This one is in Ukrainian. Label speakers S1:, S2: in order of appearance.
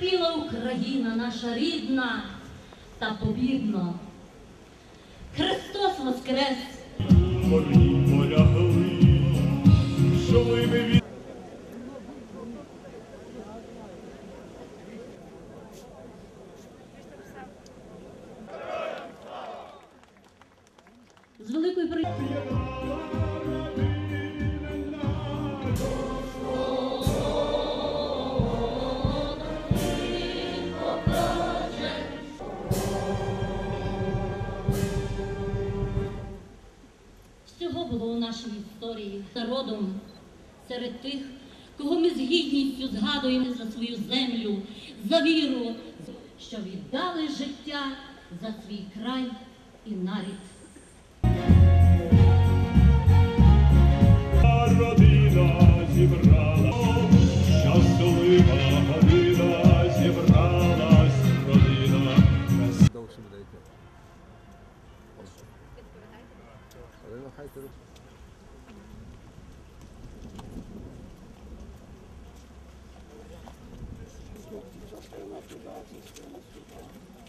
S1: терпіла Україна, наша рідна та побідна. Христос Воскрес! З великою приємністю. Було у нашій історії народом серед тих, кого ми з гідністю згадуємо за свою землю, за віру, що віддали життя за свій край і нарід.
S2: Родина зібрала, щаслива година, зібралась родина.
S3: 俺が履いてる。
S4: Thank you.